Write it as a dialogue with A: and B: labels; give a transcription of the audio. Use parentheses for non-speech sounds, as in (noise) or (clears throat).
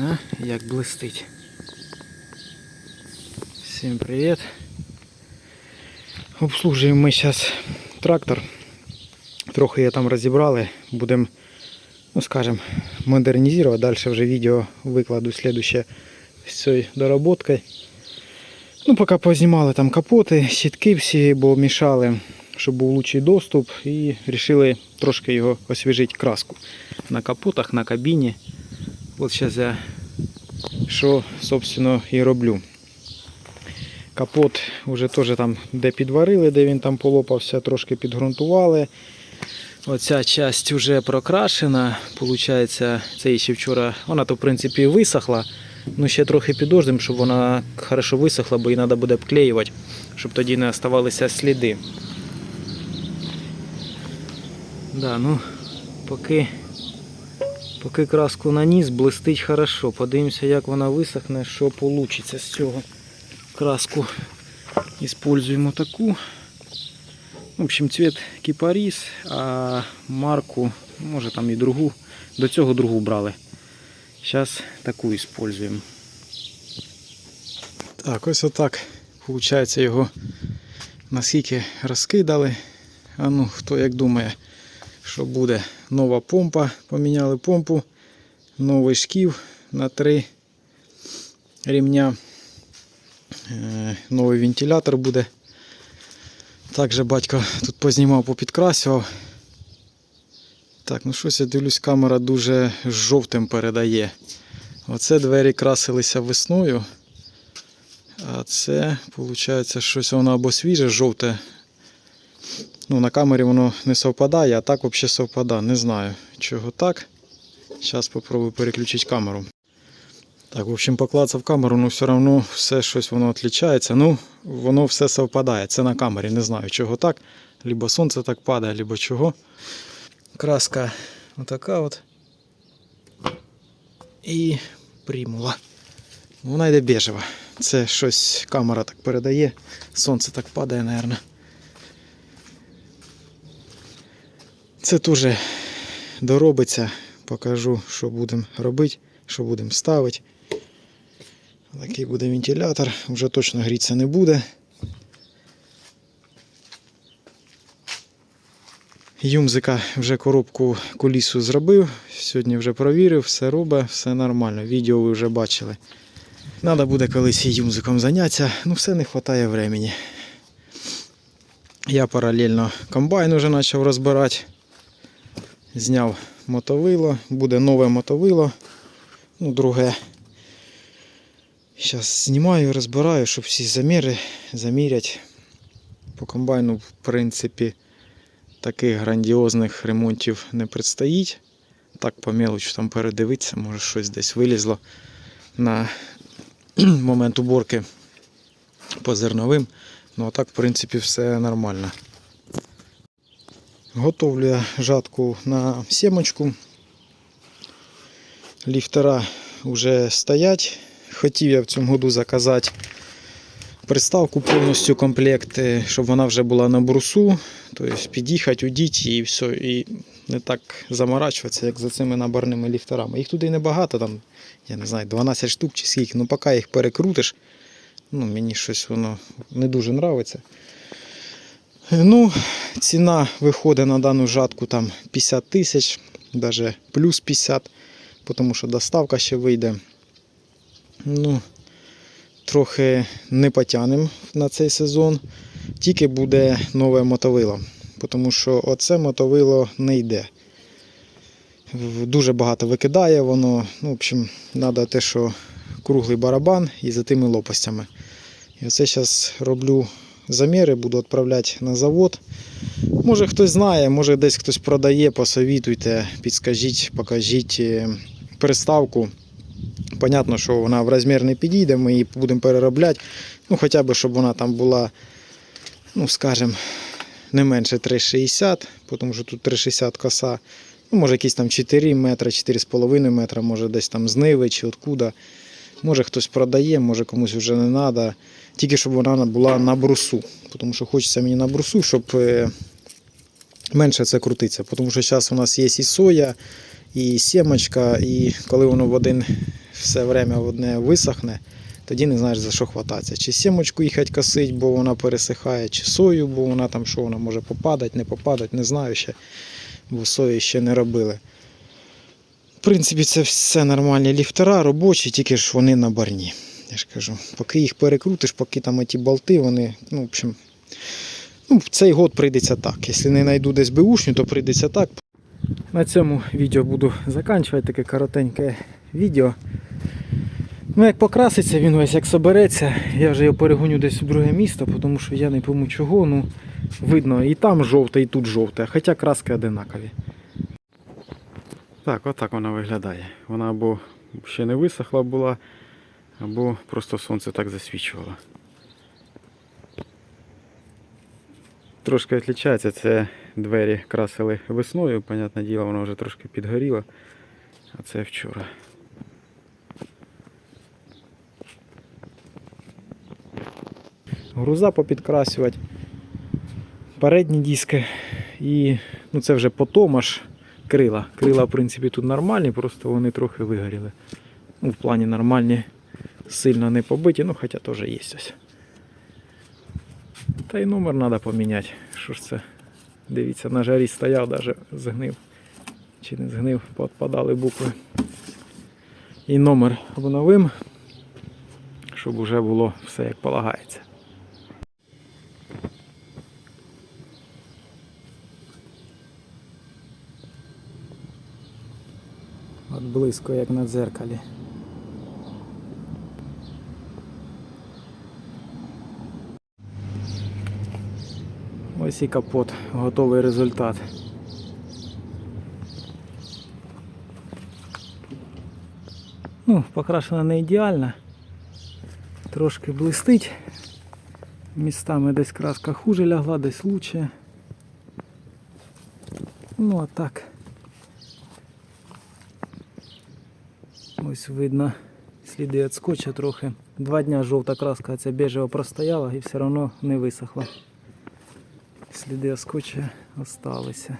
A: А, як блистить. Всім привіт. Обслужуємо ми зараз трактор. Трохи його там розібрали. Будемо, ну скажем, модернізувати. Далі вже відео викладу слідуще з цією доработкою. Ну, поки познімали там капоти, щитки всі, бо мішали, щоб був лучший доступ. І вирішили трошки його освіжити краску на капотах, на кабіні. От зараз я що, собственно, і роблю. Капот вже теж там, де підварили, де він там полопався, трошки підґрунтували. Оця часть вже прокрашена. Получається, це ще вчора. Вона то в принципі висохла. Ну ще трохи підождемо, щоб вона хорошо висохла, бо її треба буде обклеювати, щоб тоді не оставалися сліди. Да, ну, поки, поки краску наніс, блистить хорошо. Подивимося, як вона висохне, що вийде з цього. Краску Используємо таку. В общем, цвет кипарис, а марку, може там і другу. До цього другу брали. Зараз таку используємо. Так, ось отак. Получається його наскільки розкидали. А ну, хто як думає, що буде нова помпа. Поміняли помпу, новий шків на три рівня. Е, Новий вентилятор буде. Також батько тут познімав, попідкрасював. Так, ну щось я дивлюсь, камера дуже жовтим передає. Оце двері красилися весною. А це, виходить, щось воно або свіже, жовте. Ну, на камері воно не совпадає, а так взагалі совпадає. Не знаю, чого так. Зараз спробую переключити камеру. Так, в общем, поклацав камеру, ну все одно все щось воно відрізняється. Ну, воно все совпадає. Це на камері. Не знаю, чого так. Либо сонце так падає, либо чого. Краска отака от. І примула. Вона йде бежева. Це щось камера так передає. Сонце так падає, мабуть. Це теж доробиться. Покажу, що будемо робити, що будемо ставити. Такий буде вентилятор, вже точно грітися не буде. Юмзика вже коробку кулісу зробив, сьогодні вже провірив, все робить, все нормально. Відео ви вже бачили. Треба буде колись юмзиком зайнятися, ну все не вистачає времени. Я паралельно комбайн вже почав розбирати. Зняв мотовило, буде нове мотовило, ну друге. Зараз знімаю, розбираю, щоб всі заміри замірять. По комбайну, в принципі, таких грандіозних ремонтів не предстоїть. Так по мелочу там передивитися, може щось десь вилізло на (clears throat) момент уборки по зерновим. Ну а так, в принципі, все нормально. Готовлю я жатку на сімочку. Ліфтера вже стоять. Хотів я в цьому году заказати приставку повністю комплект, е, щоб вона вже була на брусу. Тобто під'їхати, удіть і все. І не так заморачуватися, як за цими наборними ліфтерами. Їх туди небагато, там, я не знаю, 12 штук чи скільки. Ну поки їх перекрутиш, ну, мені щось воно не дуже подобається. Ну, ціна виходить на дану жатку там 50 тисяч, навіть плюс 50, тому що доставка ще вийде. Ну, трохи не потягнемо на цей сезон. Тільки буде нове мотовило. Тому що оце мотовило не йде. Дуже багато викидає воно. Ну, в общем, треба те, що круглий барабан і за тими лопастями. І оце зараз роблю заміри, буду відправляти на завод. Може хтось знає, може десь хтось продає, посовітуйте, підскажіть, покажіть е, приставку. Понятно, що вона в розмір не підійде, ми її будемо переробляти. Ну, хоча б, щоб вона там була, ну, скажімо, не менше 3,60, тому що тут 3,60 коса. Ну, може якісь там 4 метри, 4,5 метра, може десь там з Ниви чи откуда. Може хтось продає, може комусь вже не треба. Тільки щоб вона була на брусу. Тому що хочеться мені на брусу, щоб е, менше це крутиться. Тому що зараз у нас є і соя, і сімочка, і коли воно в один все время одне висохне, тоді не знаєш за що хвататися. Чи сімочку їхати косить, бо вона пересихає, чи сою, бо вона там що вона може попадати, не попадати, не знаю ще, бо сої ще не робили. Принципі, це все нормальні ліфтера, робочі, тільки ж вони на барні. Я ж кажу, поки їх перекрутиш, поки там ті болти, вони, ну, в общем, ну, цей год прийдеться так. Якщо не знайду десь беушню, то прийдеться так. На цьому відео буду закінчувати таке коротеньке відео. Ну, як покраситься він весь, як собереться, я вже його перегоню десь в друге місто, тому що я не пойму чого. Ну, видно, і там жовте, і тут жовте, хоча краски одинакові. Так, отак вона виглядає. Вона або ще не висохла була, або просто сонце так засвічувало. Трошки відрізняється, це двері красили весною, понятне діло, воно вже трошки підгоріло, а це вчора. Груза попідкрасювати, передні диски і ну це вже потом аж крила. Крила, в принципі, тут нормальні, просто вони трохи вигоріли. Ну, в плані нормальні, сильно не побиті, ну хоча теж є ось. Та й номер треба поміняти. Що ж це? Дивіться, на жарі стояв, навіть згнив. Чи не згнив, подпадали букви. І номер обновим, щоб уже було все як полагається. От близько, як на дзеркалі. Ось і капот, готовий результат. Ну, покрашена не ідеально. Трошки блистить. Містами десь краска хуже лягла, десь лучше. Ну а так. Ось видно сліди від скотча трохи. Два дня жовта краска ця біжева простояла і все одно не висохла. Сліди від скотча осталися.